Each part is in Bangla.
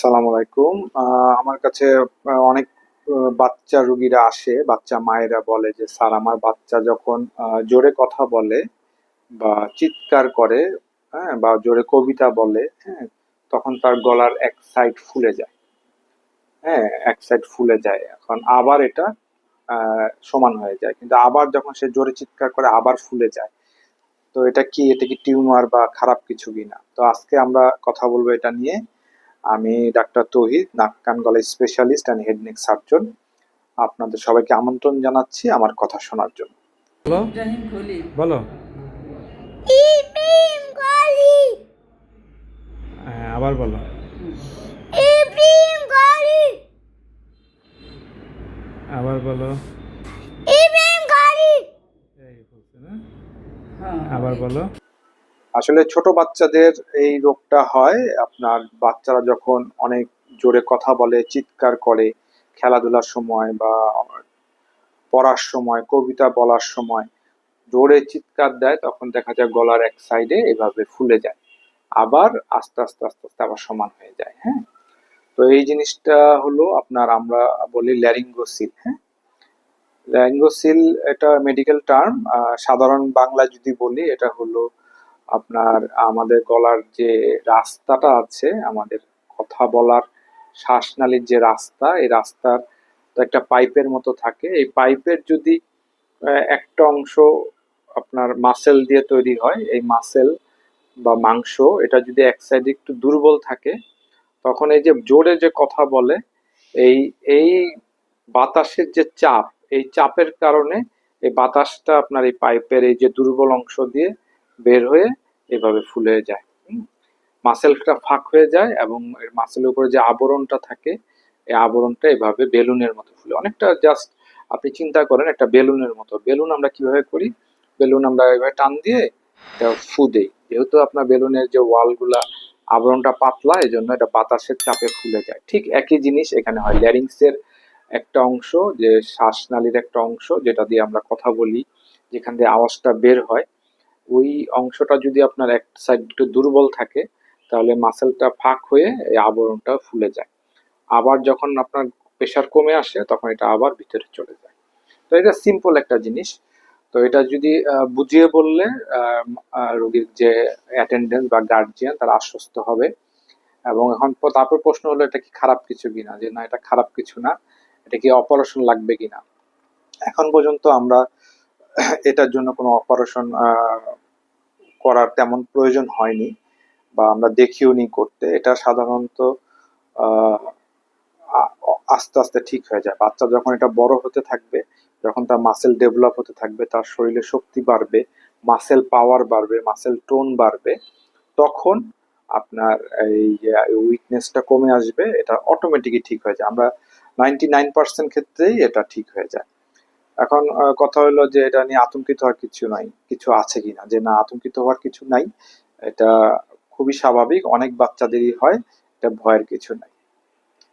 আসসালামু আলাইকুম। আমার কাছে অনেক বাচ্চা রুগীরা আসে, বাচ্চা মায়েরা বলে যে, স্যার, আমার বাচ্চা যখন জোরে কথা বলে বা চিৎকার করে হ্যাঁ বা জোরে কবিতা বলে হ্যাঁ তখন তার গলার এক সাইড ফুলে যায়। হ্যাঁ এক সাইড ফুলে যায়। এখন আবার এটা সমান হয়ে যায়। কিন্তু আবার যখন সে জোরে চিৎকার করে, আবার ফুলে যায়। তো এটা কি এটা কি টিউমার বা খারাপ কিছু কিনা তো আজকে আমরা কথা বলব এটা নিয়ে। আমি ডাক্তার তৌহিদ নাক কান গলা specialist and head neck surgeon আপনাদের সবাইকে আমন্ত্রণ জানাচ্ছি আমার কথা শোনার জন্য। বলো। বলো। হ্যাঁ আবার বলো। আবার বলো। ইব্রাহিম খলিল। এই বলছে না? হ্যাঁ। আবার বলো। আসলে ছোট বাচ্চাদের এই রোগটা হয়। আপনার বাচ্চারা যখন অনেক জোরে কথা বলে, চিৎকার করে, খেলাধুলার সময় বা পড়ার সময়, কবিতা বলার সময় জোরে চিৎকার দেয়, তখন দেখা যায় গলার এক সাইডে এভাবে ফুলে যায়। আবার আস্তে আস্তে আস্তে আস্তে আবার সমান হয়ে যায় হ্যাঁ? তো এই জিনিসটা হলো আপনার আমরা বলি ল্যারিঙ্গোসিল হ্যাঁ? ল্যারিঙ্গোসিল এটা মেডিকেল টার্ম সাধারণ বাংলা যদি বলি, এটা হলো আপনার, আমাদের গলার যে রাস্তাটা আছে, আমাদের কথা বলার শ্বাসনালীর যে রাস্তা, এই রাস্তার একটা পাইপের মতো থাকে। এই পাইপের যদি একটা অংশ আপনার মাসেল দিয়ে তৈরি হয়, এই মাসেল বা মাংস, এটা যদি এক সাইডে একটু দুর্বল থাকে, তখন এই যে জোরে যে কথা বলে, এই এই বাতাসের যে চাপ, এই চাপের কারণে এই বাতাসটা আপনার এই পাইপের এই যে দুর্বল অংশ দিয়ে বের হয়ে এভাবে ফুলে যায় মাসেলটা ফাঁক হয়ে যায় এবং মাসেলের উপরে যে আবরণটা থাকে, এই আবরণটা এভাবে বেলুনের মতো ফুলে। অনেকটা জাস্ট আপনি চিন্তা করেন একটা বেলুনের মতো। বেলুন আমরা কীভাবে করি? বেলুন আমরা এভাবে টান দিয়ে ফু দেই। যেহেতু আপনার বেলুনের যে ওয়ালগুলা আবরণটা পাতলা এই জন্য এটা বাতাসের চাপে ফুলে যায়। ঠিক একই জিনিস এখানে হয় ল্যারিংসের একটা অংশ, যে শ্বাসনালীর একটা অংশ, যেটা দিয়ে আমরা কথা বলি, যেখান দিয়ে আওয়াজটা বের হয়। ওই অংশটা যদি আপনার এক সাইড একটু দুর্বল থাকে, তাহলে মাসেলটা ফাঁক হয়ে এই আবরণটা ফুলে যায়। আবার যখন আপনার প্রেশার কমে আসে, তখন এটা আবার ভিতরে চলে যায়। তো এটা সিম্পল একটা জিনিস। তো এটা যদি বুঝিয়ে বললে রোগীর যে অ্যাটেন্ডেন্স বা গার্জিয়ান তারা আশ্বস্ত হবে। এবং এখন তারপর প্রশ্ন হলো, এটা কি খারাপ কিছু কিনা? যে না, এটা খারাপ কিছু না। এটা কি অপারেশন লাগবে কিনা? এখন পর্যন্ত আমরা এটার জন্য কোনো অপারেশন করার তেমন প্রয়োজন হয়নি বা আমরা দেখিও নি করতে। এটা সাধারণত আস্তে আস্তে ঠিক হয়ে যায়। বাচ্চা যখন এটা বড় হতে থাকবে, যখন তার মাসেল ডেভেলপ হতে থাকবে, তার শরীরে শক্তি বাড়বে মাসেল পাওয়ার বাড়বে মাসেল টোন বাড়বে, তখন আপনার এই উইকনেসটা কমে আসবে, এটা অটোমেটিকই ঠিক হয়ে যায়। আমরা নাইনটি নাইন পার্সেন্ট ক্ষেত্রেই এটা ঠিক হয়ে যায়। এখন কথা হলো যে এটা নিয়ে আতঙ্কিত হওয়ার কিছু নাই, কিছু আছে কিনা? যে না, আতঙ্কিত হওয়ার কিছু নাই, এটা খুবই স্বাভাবিক, অনেক বাচ্চাদেরই হয়, এটা ভয়ের কিছু নাই।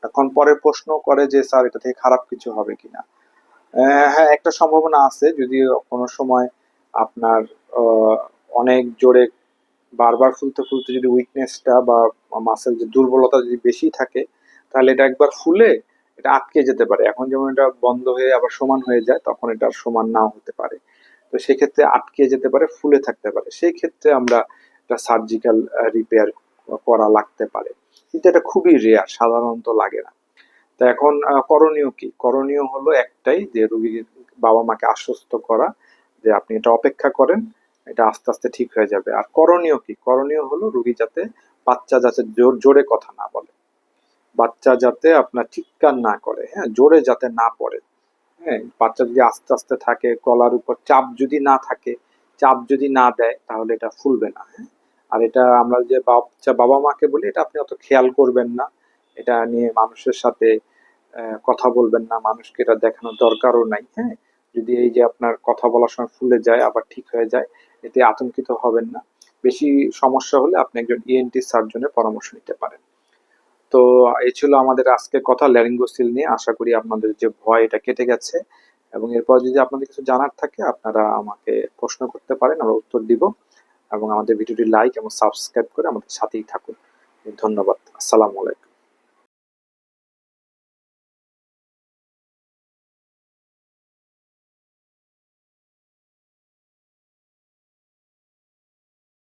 এখন পরের প্রশ্ন করে যে, স্যার, এটা থেকে খারাপ কিছু হবে কিনা? হ্যাঁ একটা সম্ভাবনা আছে যদি কোনো সময় আপনার অনেক জোরে বারবার ফুলতে ফুলতে যদি উইকনেসটা বা মাসেল যে দুর্বলতা যদি বেশি থাকে, তাহলে এটা একবার ফুলে এটা আটকে যেতে পারে। এখন যেমন এটা বন্ধ হয়ে আবার সমান হয়ে যায়, তখন এটা আর সমান নাও হতে পারে। তো সেক্ষেত্রে আটকে যেতে পারে, ফুলে থাকতে পারে। সেই ক্ষেত্রে আমরা এটা সার্জিক্যাল রিপেয়ার করা লাগতে পারে। কিন্তু এটা খুবই রেয়ার সাধারণত লাগে না। তা এখন করণীয় কি? করণীয় হলো একটাই যে রোগীর বাবা মাকে আশ্বস্ত করা, যে আপনি এটা অপেক্ষা করেন, এটা আস্তে আস্তে ঠিক হয়ে যাবে। আর করণীয় কি? করণীয় হলো রুগী যাতে বাচ্চা যাতে জোর, জোরে কথা না বলে। বাচ্চা যাতে আপনার চিৎকার না করে হ্যাঁ জোরে যাতে না পড়ে হ্যাঁ বাচ্চা যদি আস্তে আস্তে থাকে, গলার উপর চাপ যদি না থাকে, চাপ যদি না দেয়, তাহলে এটা ফুলবে না হ্যাঁ। আর এটা আমরা যে বাচ্চা বাবা মাকে বলি, এটা আপনি অত খেয়াল করবেন না। এটা নিয়ে মানুষের সাথে কথা বলবেন না, মানুষকে এটা দেখানোর দরকারও নাই হ্যাঁ। যদি এই যে আপনার কথা বলার সময় ফুলে যায়, আবার ঠিক হয়ে যায়, এতে আতঙ্কিত হবেন না। বেশি সমস্যা হলে আপনি একজন ইএনটি সার্জনের পরামর্শ নিতে পারেন। তো এই ছিল আমাদের আজকের কথা ল্যারিঙ্গোসিল নিয়ে। আশা করি আপনাদের যে ভয়, এটা কেটে গেছে। এবং এরপর যদি আপনাদের কিছু জানার থাকে, আপনারা আমাকে প্রশ্ন করতে পারেন, আমরা উত্তর দিব। এবং আমাদের ভিডিওটি লাইক এবং সাবস্ক্রাইব করে আমাদের সাথেই থাকুন। ধন্যবাদ। আসসালামু আলাইকুম।